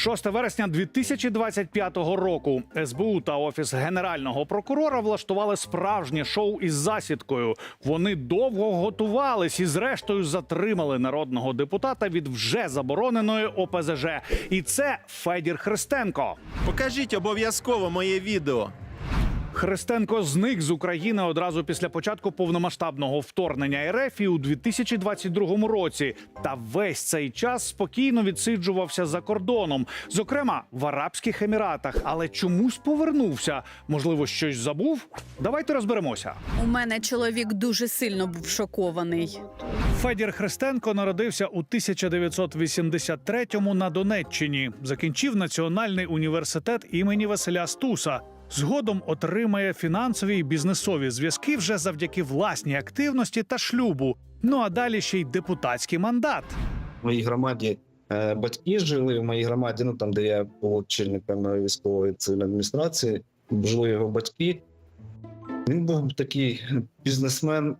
6 вересня 2025 року СБУ та офіс генерального прокурора влаштували справжнє шоу із засідкою. Вони довго готувались і, зрештою, затримали народного депутата від вже забороненої ОПЗЖ. І це Федір Христенко. Покажіть обов'язково моє відео. Христенко зник з України одразу після початку повномасштабного вторгнення РФ і у 2022 році. Та весь цей час спокійно відсиджувався за кордоном, зокрема в Арабських Еміратах. Але чомусь повернувся. Можливо, щось забув? Давайте розберемося. У мене чоловік дуже сильно був шокований. Федір Христенко народився у 1983-му на Донеччині. Закінчив Національний університет імені Василя Стуса. Згодом отримає фінансові і бізнесові зв'язки вже завдяки власній активності та шлюбу. Ну а далі ще й депутатський мандат. В моїй громаді е, батьки жили в моїй громаді, ну там, де я був очільником військової цивільної адміністрації, жили його батьки. Він був такий бізнесмен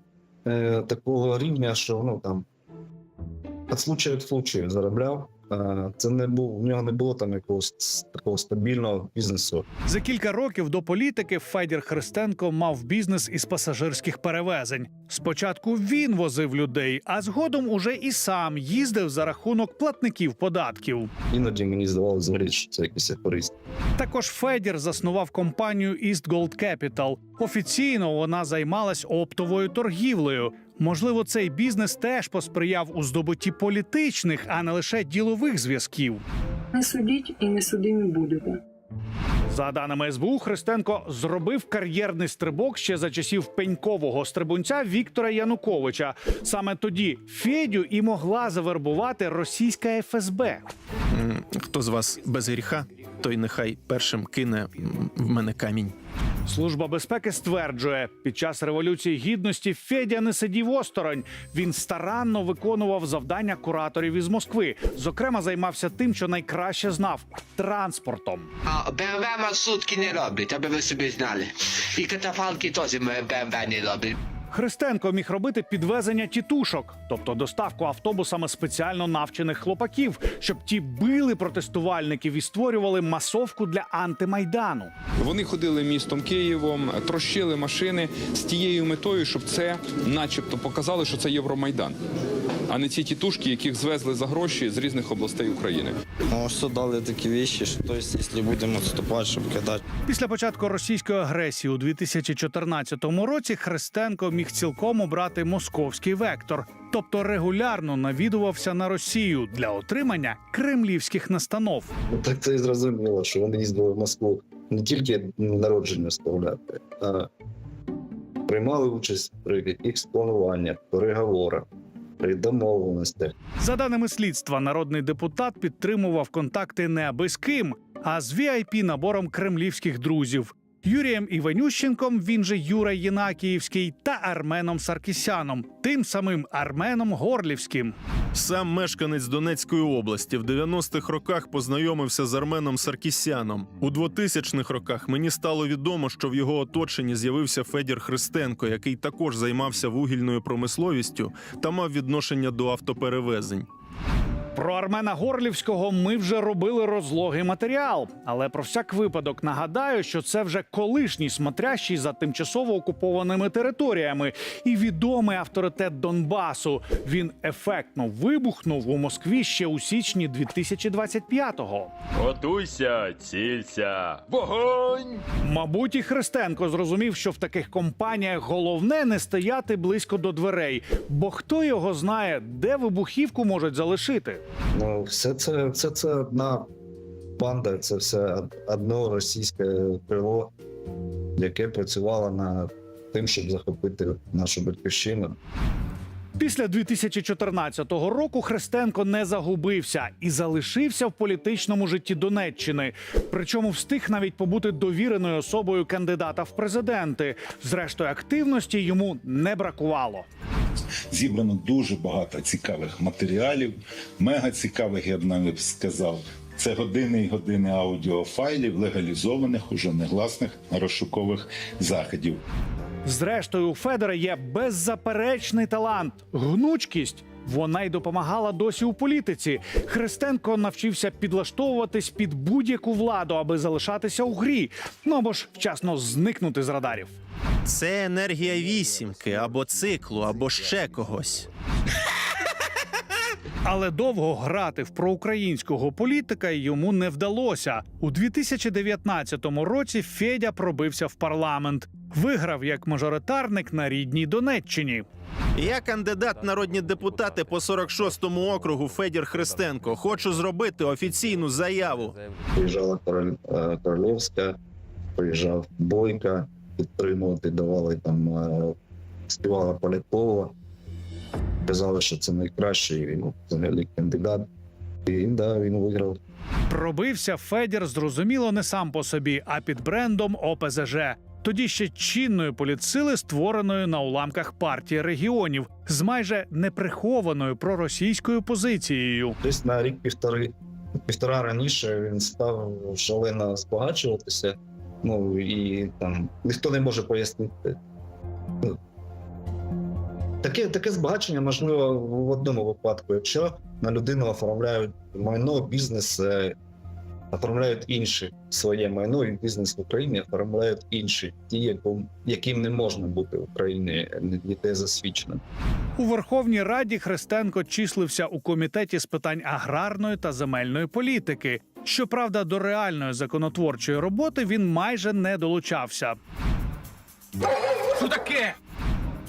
е, такого рівня, що ну там від случаю к случаю заробляв. Е, Це не був у нього не було там якогось такого стабільного бізнесу. За кілька років до політики Федір Христенко мав бізнес із пасажирських перевезень. Спочатку він возив людей, а згодом уже і сам їздив за рахунок платників податків. Іноді мені здавалося що це якийсь аферист. Також Федір заснував компанію East Gold Capital. Офіційно вона займалась оптовою торгівлею. Можливо, цей бізнес теж посприяв у здобутті політичних, а не лише ділових зв'язків. Не судіть і не судимі будете. За даними СБУ, Христенко зробив кар'єрний стрибок ще за часів пенькового стрибунця Віктора Януковича. Саме тоді Федю і могла завербувати російська ФСБ. Хто з вас без гріха, той нехай першим кине в мене камінь. Служба безпеки стверджує, під час революції гідності Федя не сидів осторонь. Він старанно виконував завдання кураторів із Москви. Зокрема, займався тим, що найкраще знав транспортом. А БМВ маршрутки не роблять, аби ви собі знали. І катафалки теж БМВ не роблять. Христенко міг робити підвезення тітушок, тобто доставку автобусами спеціально навчених хлопаків, щоб ті били протестувальників і створювали масовку для антимайдану. Вони ходили містом Києвом, трощили машини з тією метою, щоб це, начебто, показали, що це Євромайдан, а не ці тітушки, яких звезли за гроші з різних областей України. Ну, что дали такі вещи, що то есть, если будемо відступати, щоб кидати. Після початку російської агресії у 2014 році Христенко міг цілком обрати московський вектор, тобто регулярно навідувався на Росію для отримання кремлівських настанов. Так це і зрозуміло, що вони їздили в Москву не тільки народження справляти, а приймали участь при якихось плануваннях, переговорах, при домовленостях. За даними слідства, народний депутат підтримував контакти не аби з ким, а з vip набором кремлівських друзів. Юрієм Іванющенком, він же Юра Єнакіївський, та Арменом Саркісяном, тим самим Арменом Горлівським. Сам мешканець Донецької області в 90-х роках познайомився з Арменом Саркісяном. У 2000-х роках мені стало відомо, що в його оточенні з'явився Федір Христенко, який також займався вугільною промисловістю та мав відношення до автоперевезень. Про Армена Горлівського ми вже робили розлогий матеріал, але про всяк випадок нагадаю, що це вже колишній смотрящий за тимчасово окупованими територіями і відомий авторитет Донбасу. Він ефектно вибухнув у Москві ще у січні 2025-го. Готуйся, цілься, вогонь! Мабуть, і Христенко зрозумів, що в таких компаніях головне не стояти близько до дверей, бо хто його знає, де вибухівку можуть залишити. Ну, все це, все це одна банда, це все од- одно російське крило, яке працювало над тим, щоб захопити нашу батьківщину. Після 2014 року Христенко не загубився і залишився в політичному житті Донеччини. Причому встиг навіть побути довіреною особою кандидата в президенти. Зрештою, активності йому не бракувало. Зібрано дуже багато цікавих матеріалів, мега цікавих, я б навіть сказав. Це години і години аудіофайлів, легалізованих уже негласних розшукових заходів. Зрештою, у Федора є беззаперечний талант, гнучкість, вона й допомагала досі у політиці. Христенко навчився підлаштовуватись під будь-яку владу, аби залишатися у грі, ну або ж вчасно зникнути з радарів. Це енергія вісімки або циклу, або ще когось. Але довго грати в проукраїнського політика йому не вдалося. У 2019 році Федя пробився в парламент, виграв як мажоритарник на рідній Донеччині. Я кандидат народні депутати по 46-му округу Федір Христенко. Хочу зробити офіційну заяву. Приїжджала Король, е, приїжджав Бойка, підтримувати, давали там, е, співала Полякова. Казали, що це найкращий він взагалі кандидат. І да, він виграв. Пробився Федір, зрозуміло, не сам по собі, а під брендом ОПЗЖ. Тоді ще чинної політсили, створеної на уламках партії регіонів, з майже неприхованою проросійською позицією. Десь на рік-півтори півтора раніше він став шалено збагачуватися. Ну і там ніхто не може пояснити. Ну, Таке, таке збагачення можливо в одному випадку, якщо на людину оформляють майно, бізнес, е, оформляють інші своє майно і бізнес в Україні оформляють інші, ті, яким, не можна бути в Україні, дітей засвідченим. У Верховній Раді Христенко числився у комітеті з питань аграрної та земельної політики. Щоправда, до реальної законотворчої роботи він майже не долучався. Що таке?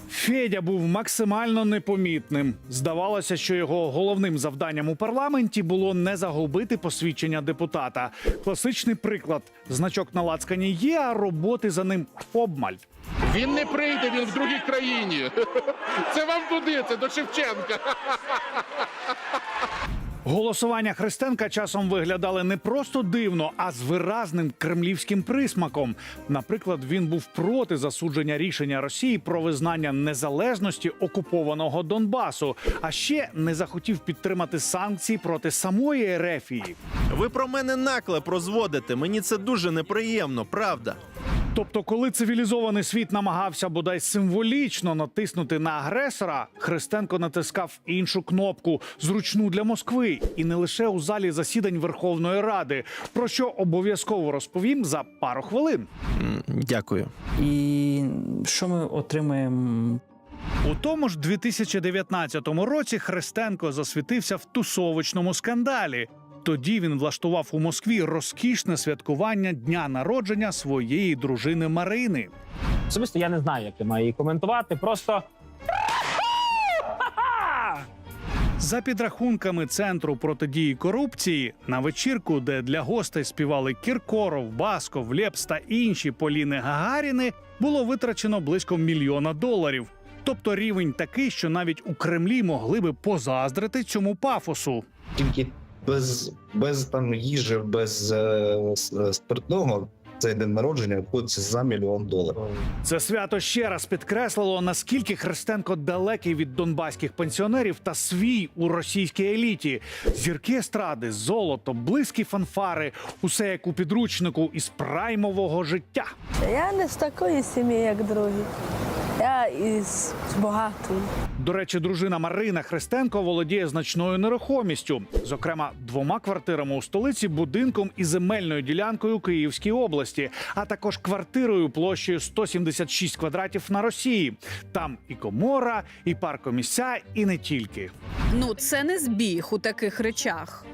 Федя був максимально непомітним. Здавалося, що його головним завданням у парламенті було не загубити посвідчення депутата. Класичний приклад: значок на лацкані є, а роботи за ним обмаль. Він не прийде, він в другій країні. Це вам туди, це до Шевченка. Голосування Христенка часом виглядали не просто дивно, а з виразним кремлівським присмаком. Наприклад, він був проти засудження рішення Росії про визнання незалежності окупованого Донбасу, а ще не захотів підтримати санкції проти самої Ерефії. Ви про мене наклеп розводите. Мені це дуже неприємно, правда. Тобто, коли цивілізований світ намагався бодай символічно натиснути на агресора, Христенко натискав іншу кнопку зручну для Москви, і не лише у залі засідань Верховної Ради, про що обов'язково розповім за пару хвилин. Дякую. І що ми отримаємо? У тому ж 2019 році Христенко засвітився в тусовочному скандалі. Тоді він влаштував у Москві розкішне святкування дня народження своєї дружини Марини. Особисто я не знаю, як я маю її коментувати. Просто За підрахунками центру протидії корупції на вечірку, де для гостей співали Кіркоров, Басков, Лепс та інші Поліни Гагаріни, було витрачено близько мільйона доларів. Тобто рівень такий, що навіть у Кремлі могли би позаздрити цьому пафосу. тільки без, без там їжі, без е, е, спиртного цей день народження обходиться за мільйон доларів. Це свято ще раз підкреслило, наскільки Христенко далекий від донбаських пенсіонерів та свій у російській еліті. Зірки естради, золото, близькі фанфари, усе як у підручнику із праймового життя. Я не з такої сім'ї, як другі. Я із багатої. До речі, дружина Марина Христенко володіє значною нерухомістю, зокрема двома квартирами у столиці, будинком і земельною ділянкою у Київській області, а також квартирою площею 176 квадратів на Росії. Там і комора, і паркомісця, і не тільки. Ну це не збіг у таких речах.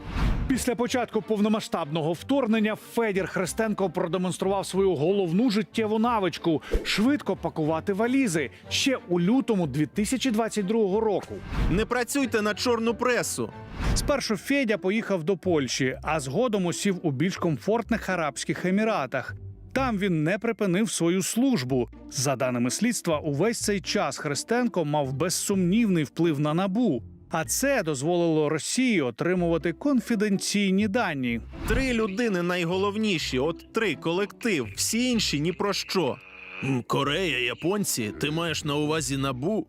Після початку повномасштабного вторгнення Федір Христенко продемонстрував свою головну життєву навичку швидко пакувати валізи ще у лютому 2022 року. Не працюйте на чорну пресу. Спершу Федя поїхав до Польщі, а згодом усів у більш комфортних Арабських Еміратах. Там він не припинив свою службу. За даними слідства, увесь цей час Христенко мав безсумнівний вплив на набу. А це дозволило Росії отримувати конфіденційні дані. Три людини найголовніші, от три колектив, всі інші ні про що. Корея, японці, ти маєш на увазі набу?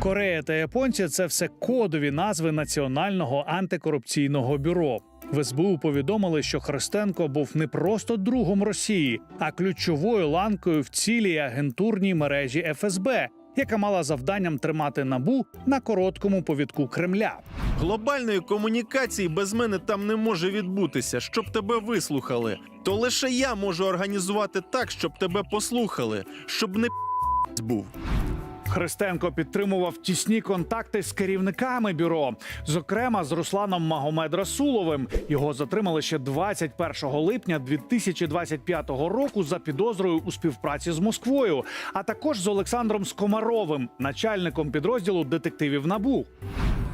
Корея та японці це все кодові назви Національного антикорупційного бюро. В СБУ повідомили, що Христенко був не просто другом Росії, а ключовою ланкою в цілій агентурній мережі ФСБ. Яка мала завданням тримати набу на короткому повідку Кремля. Глобальної комунікації без мене там не може відбутися, щоб тебе вислухали. То лише я можу організувати так, щоб тебе послухали, щоб не був. Христенко підтримував тісні контакти з керівниками бюро, зокрема з Русланом Магомед Расуловим. Його затримали ще 21 липня 2025 року за підозрою у співпраці з Москвою, а також з Олександром Скомаровим, начальником підрозділу детективів НАБУ.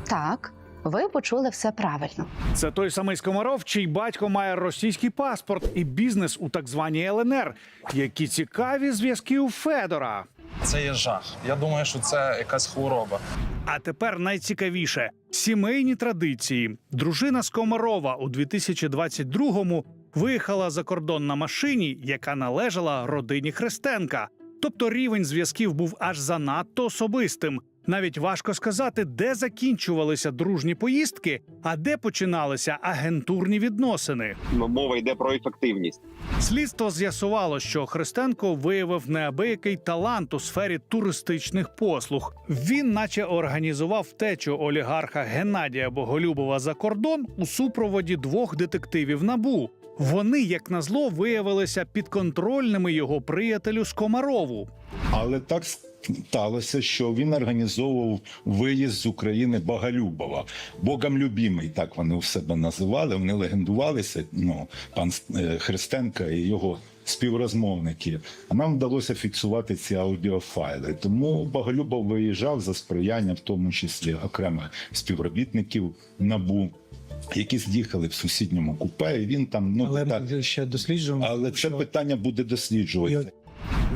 Так, ви почули все правильно. Це той самий Скомаров, чий батько має російський паспорт і бізнес у так званій ЛНР. Які цікаві зв'язки у Федора. Це є жах. Я думаю, що це якась хвороба. А тепер найцікавіше сімейні традиції. Дружина Скомарова у 2022-му виїхала за кордон на машині, яка належала родині Христенка. Тобто рівень зв'язків був аж занадто особистим. Навіть важко сказати, де закінчувалися дружні поїздки, а де починалися агентурні відносини. Мова йде про ефективність. Слідство з'ясувало, що Христенко виявив неабиякий талант у сфері туристичних послуг. Він, наче організував втечу олігарха Геннадія Боголюбова за кордон у супроводі двох детективів набу. Вони, як назло, виявилися підконтрольними його приятелю Скомарову. Але так сталося, що він організовував виїзд з України Боголюбова. Богом любимий, так вони у себе називали. Вони легендувалися. Ну, пан е, Христенка і його співрозмовники. А нам вдалося фіксувати ці аудіофайли. Тому Боголюбов виїжджав за сприяння, в тому числі окремих співробітників набу. Які з'їхали в сусідньому купе, і він там ну Але так, ми ще досліджуємо. але це питання буде досліджувати.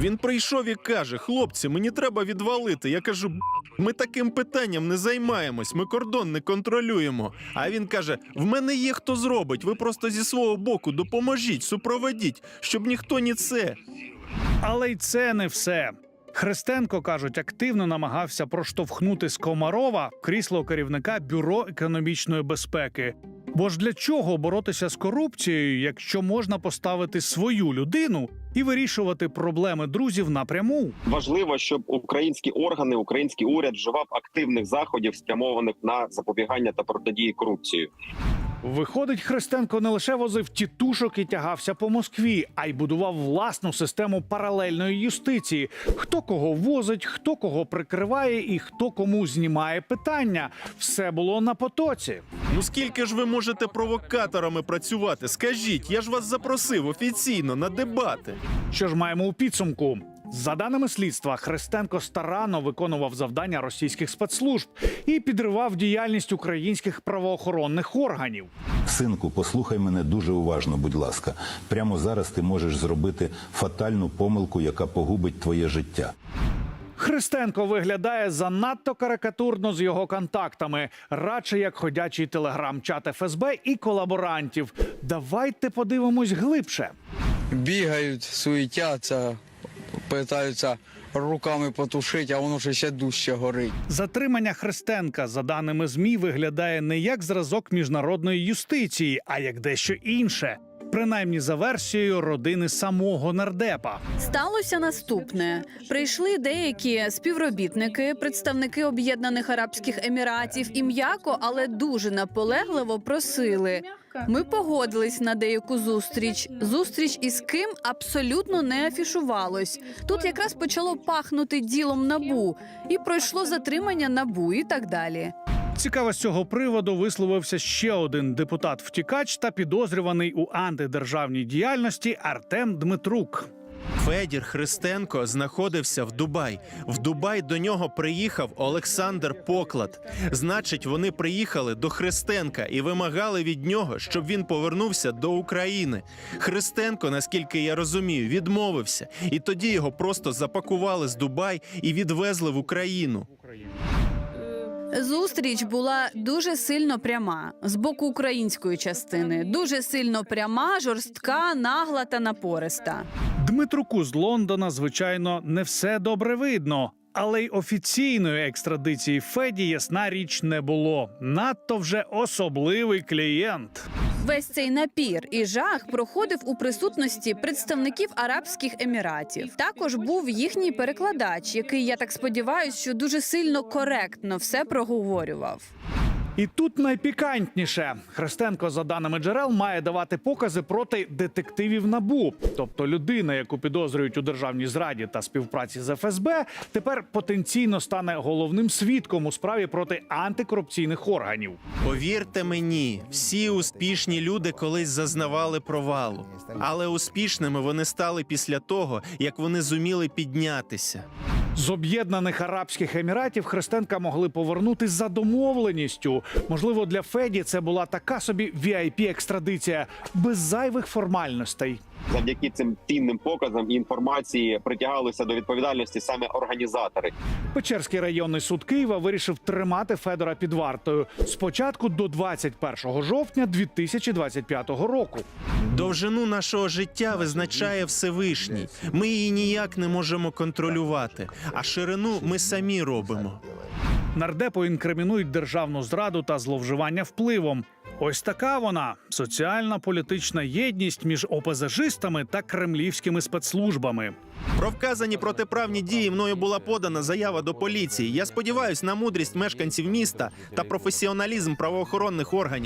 Він прийшов і каже: хлопці, мені треба відвалити. Я кажу, ми таким питанням не займаємось, ми кордон не контролюємо. А він каже: в мене є хто зробить. Ви просто зі свого боку допоможіть, супроводіть, щоб ніхто ні це. Але й це не все. Христенко кажуть, активно намагався проштовхнути Скомарова в крісло керівника бюро економічної безпеки. Бо ж для чого боротися з корупцією, якщо можна поставити свою людину і вирішувати проблеми друзів напряму? Важливо, щоб українські органи, український уряд вживав активних заходів, спрямованих на запобігання та протидії корупції. Виходить, Христенко не лише возив тітушок і тягався по Москві, а й будував власну систему паралельної юстиції. Хто кого возить, хто кого прикриває і хто кому знімає питання. Все було на потоці. Ну скільки ж ви можете провокаторами працювати? Скажіть, я ж вас запросив офіційно на дебати. Що ж маємо у підсумку? За даними слідства, Христенко старанно виконував завдання російських спецслужб і підривав діяльність українських правоохоронних органів. Синку, послухай мене дуже уважно, будь ласка. Прямо зараз ти можеш зробити фатальну помилку, яка погубить твоє життя. Христенко виглядає занадто карикатурно з його контактами, радше як ходячий телеграм-чат ФСБ і колаборантів. Давайте подивимось глибше. Бігають, суетяться, питаються руками потушити, а воно ще дужче горить. Затримання Христенка, за даними змі, виглядає не як зразок міжнародної юстиції, а як дещо інше. Принаймні за версією родини самого нардепа. Сталося наступне: прийшли деякі співробітники, представники Об'єднаних Арабських Еміратів і м'яко, але дуже наполегливо просили. Ми погодились на деяку зустріч. Зустріч із ким абсолютно не афішувалось. Тут якраз почало пахнути ділом набу, і пройшло затримання набу, і так далі. Цікаво, з цього приводу висловився ще один депутат-втікач та підозрюваний у антидержавній діяльності Артем Дмитрук. Федір Христенко знаходився в Дубай. В Дубай до нього приїхав Олександр Поклад. Значить, вони приїхали до Христенка і вимагали від нього, щоб він повернувся до України. Христенко, наскільки я розумію, відмовився, і тоді його просто запакували з Дубай і відвезли в Україну. Зустріч була дуже сильно пряма з боку української частини. Дуже сильно пряма, жорстка, нагла та напориста. Дмитруку з Лондона, звичайно, не все добре видно. Але й офіційної екстрадиції Феді, ясна річ, не було. Надто вже особливий клієнт. Весь цей напір і жах проходив у присутності представників Арабських Еміратів. Також був їхній перекладач, який я так сподіваюся, що дуже сильно коректно все проговорював. І тут найпікантніше. Христенко, за даними джерел, має давати покази проти детективів набу. Тобто людина, яку підозрюють у державній зраді та співпраці з ФСБ, тепер потенційно стане головним свідком у справі проти антикорупційних органів. Повірте мені, всі успішні люди колись зазнавали провалу, але успішними вони стали після того, як вони зуміли піднятися. З об'єднаних арабських еміратів Христенка могли повернути за домовленістю. Можливо, для Феді це була така собі vip екстрадиція без зайвих формальностей. Завдяки цим цінним показам і інформації притягалися до відповідальності саме організатори. Печерський районний суд Києва вирішив тримати Федора під вартою спочатку до 21 жовтня 2025 року. Довжину нашого життя визначає Всевишній. Ми її ніяк не можемо контролювати, а ширину ми самі робимо. Нардепу інкримінують державну зраду та зловживання впливом. Ось така вона соціальна політична єдність між ОПЗЖистами та кремлівськими спецслужбами. Про вказані протиправні дії мною була подана заява до поліції. Я сподіваюся на мудрість мешканців міста та професіоналізм правоохоронних органів.